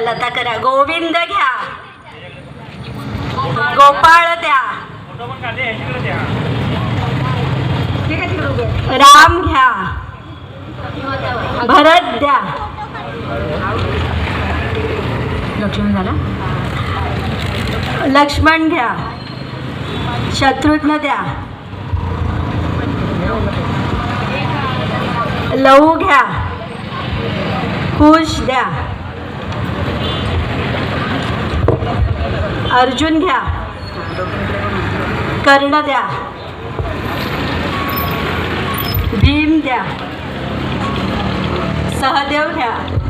लता करा. गोविंद घ्या. गोपाळ द्या. राम घ्या. भरत द्या. लक्ष्मण झाला? लक्ष्मण घ्या. शत्रुघ्न द्या. लहू घ्या. खुश द्या. अर्जुन घ्या. कर्ण द्या. भीम द्या. सहदेव घ्या.